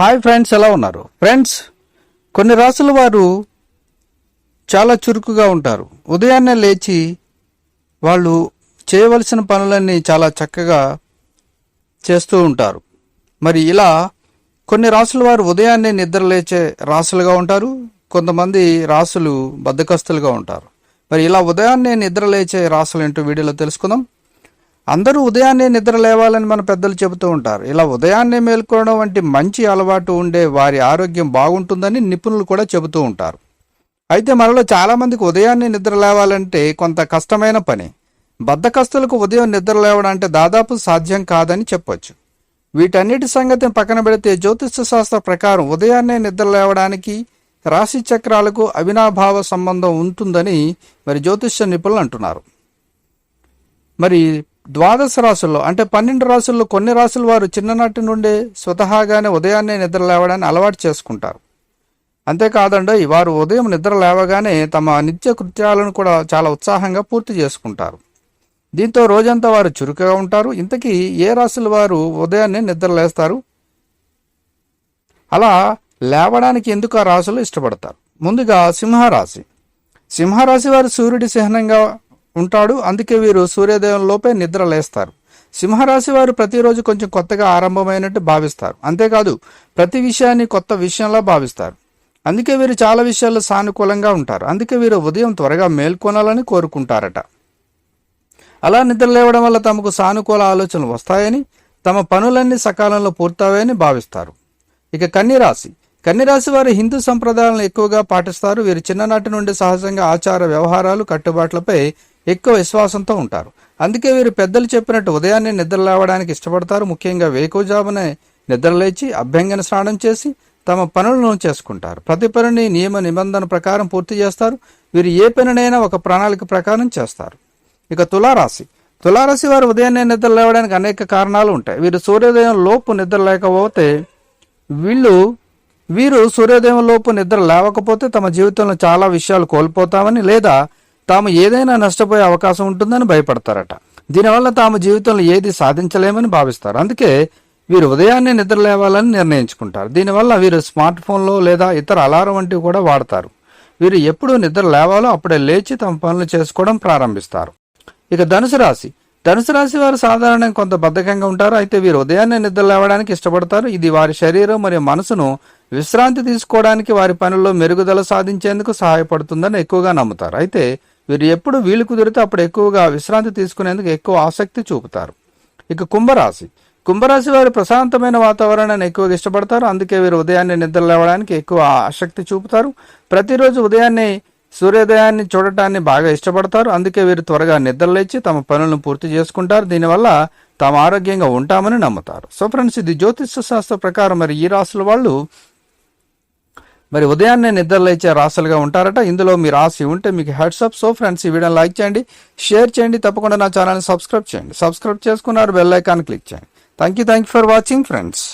Hi friends ఎలా ఉన్నారు? Friends కొన్ని రాసుల వారు చాలా చురుకుగా ఉంటారు. ఉదయాన్నే లేచి వాళ్ళు చేయవలసిన పనులన్నీ చాలా చక్కగా చేస్తూ ఉంటారు. మరి ఇలా కొన్ని రాసుల వారు ఉదయాన్నే నిద్ర లేచే రాసులుగా ఉంటారు. కొంతమంది రాసులు బద్దకస్తులుగా ఉంటారు. మరి ఇలా ఉదయాన్నే నిద్ర లేచే రాసులు ఏంటో వీడియోలో తెలుసుకుందాం. అందరూ ఉదయాన్నే నిద్ర లేవాలని మన పెద్దలు చెబుతూ ఉంటారు. ఇలా ఉదయాన్నే మేల్కోవడం వంటి మంచి అలవాటు ఉండే వారి ఆరోగ్యం బాగుంటుందని నిపుణులు కూడా చెబుతూ ఉంటారు. అయితే మనలో చాలామందికి ఉదయాన్నే నిద్ర లేవాలంటే కొంత కష్టమైన పని. బద్ధకస్తులకు ఉదయం నిద్ర లేవడం అంటే దాదాపు సాధ్యం కాదని చెప్పొచ్చు. వీటన్నిటి సంగతిని పక్కన పెడితే జ్యోతిష శాస్త్ర ప్రకారం ఉదయాన్నే నిద్ర లేవడానికి రాశి చక్రాలకు అవినాభావ సంబంధం ఉంటుందని మరి జ్యోతిష నిపుణులు అంటున్నారు. మరి ద్వాదశ రాసుల్లో అంటే పన్నెండు రాసుల్లో కొన్ని రాసులు వారు చిన్ననాటి నుండే స్వతహాగానే ఉదయాన్నే నిద్ర లేవడాన్ని అలవాటు చేసుకుంటారు. అంతేకాదండి వారు ఉదయం నిద్ర లేవగానే తమ నిత్య కృత్యాలను కూడా చాలా ఉత్సాహంగా పూర్తి చేసుకుంటారు. దీంతో రోజంతా వారు చురుకుగా ఉంటారు. ఇంతకీ ఏ రాశుల వారు ఉదయాన్నే నిద్ర లేస్తారు? అలా లేవడానికి ఎందుకు ఆ రాశులు ఇష్టపడతారు? ముందుగా సింహరాశి. సింహరాశి వారు సూర్యుడి చిహ్నంగా ఉంటాడు. అందుకే వీరు సూర్యోదయం లోపే నిద్ర లేస్తారు. సింహరాశి వారు ప్రతిరోజు కొంచెం కొత్తగా ఆరంభమైనట్టు భావిస్తారు. అంతేకాదు ప్రతి విషయాన్ని కొత్త విషయంలా భావిస్తారు. అందుకే వీరు చాలా విషయాల్లో సానుకూలంగా ఉంటారు. అందుకే వీరు ఉదయం త్వరగా మేల్కొనాలని కోరుకుంటారట. అలా నిద్ర లేవడం వల్ల తమకు సానుకూల ఆలోచనలు వస్తాయని తమ పనులన్నీ సకాలంలో పూర్తవని భావిస్తారు. ఇక కన్యరాశి. కన్యరాశి వారు హిందూ సంప్రదాయాలను ఎక్కువగా పాటిస్తారు. వీరు చిన్ననాటి నుండి సహజంగా ఆచార వ్యవహారాలు కట్టుబాట్లపై ఎక్కువ విశ్వాసంతో ఉంటారు. అందుకే వీరు పెద్దలు చెప్పినట్టు ఉదయాన్నే నిద్ర లేవడానికి ఇష్టపడతారు. ముఖ్యంగా వేకువజామునే నిద్రలేచి అభ్యంగన స్నానం చేసి తమ పనులను చేసుకుంటారు. ప్రతి పనిని నియమ నిబంధన ప్రకారం పూర్తి చేస్తారు. వీరు ఏ పనినైనా ఒక ప్రణాళిక ప్రకారం చేస్తారు. ఇక తులారాశి. తులారాశి వారు ఉదయాన్నే నిద్ర లేవడానికి అనేక కారణాలు ఉంటాయి. వీరు సూర్యోదయం లోపు నిద్ర లేకపోతే వీళ్ళు వీరు సూర్యోదయం లోపు నిద్ర లేవకపోతే తమ జీవితంలో చాలా విషయాలు కోల్పోతామని లేదా తాము ఏదైనా నష్టపోయే అవకాశం ఉంటుందని భయపడతారట. దీనివల్ల తాము జీవితంలో ఏది సాధించలేమని భావిస్తారు. అందుకే వీరు ఉదయాన్నే నిద్ర లేవాలని నిర్ణయించుకుంటారు. దీనివల్ల వీరు స్మార్ట్ ఫోన్లో లేదా ఇతర అలారం వంటివి కూడా వాడతారు. వీరు ఎప్పుడు నిద్ర లేవాలో అప్పుడే లేచి తమ పనులు చేసుకోవడం ప్రారంభిస్తారు. ఇక ధనుసు రాశి. ధనుసు రాశి వారు సాధారణంగా కొంత బద్ధకంగా ఉంటారు. అయితే వీరు ఉదయాన్నే నిద్ర లేవడానికి ఇష్టపడతారు. ఇది వారి శరీరం మరియు మనసును విశ్రాంతి తీసుకోవడానికి వారి పనుల్లో మెరుగుదల సాధించేందుకు సహాయపడుతుందని ఎక్కువగా నమ్ముతారు. అయితే వీరు ఎప్పుడు వీలు కుదిరితే అప్పుడు ఎక్కువగా విశ్రాంతి తీసుకునేందుకు ఎక్కువ ఆసక్తి చూపుతారు. ఇక కుంభరాశి. కుంభరాశి వారు ప్రశాంతమైన వాతావరణాన్ని ఎక్కువగా ఇష్టపడతారు. అందుకే వీరు ఉదయాన్నే నిద్ర లేవడానికి ఎక్కువ ఆసక్తి చూపుతారు. ప్రతిరోజు ఉదయాన్నే సూర్యోదయాన్ని చూడటాన్ని బాగా ఇష్టపడతారు. అందుకే వీరు త్వరగా నిద్రలేచి తమ పనులను పూర్తి చేసుకుంటారు. దీనివల్ల తాము ఆరోగ్యంగా ఉంటామని నమ్ముతారు. సో ఫ్రెండ్స్ ఇది జ్యోతిష్య శాస్త్ర ప్రకారం మరి ఈ రాశుల వాళ్ళు మరి ఉదయాన్నే నిద్రలేచే రాసులుగా ఉంటారట. ఇందులో మీ రాసి ఉంటే మీకు హెడ్సప్ సో ఫ్రెండ్స్ ఈ వీడియోని లైక్ చేయండి షేర్ చేయండి తప్పకుండా నా ఛానల్ని సబ్స్క్రైబ్ చేయండి. సబ్స్క్రైబ్ చేసుకున్నారు బెల్ ఐకాన్ క్లిక్ చేయండి. Thank you thank you for watching friends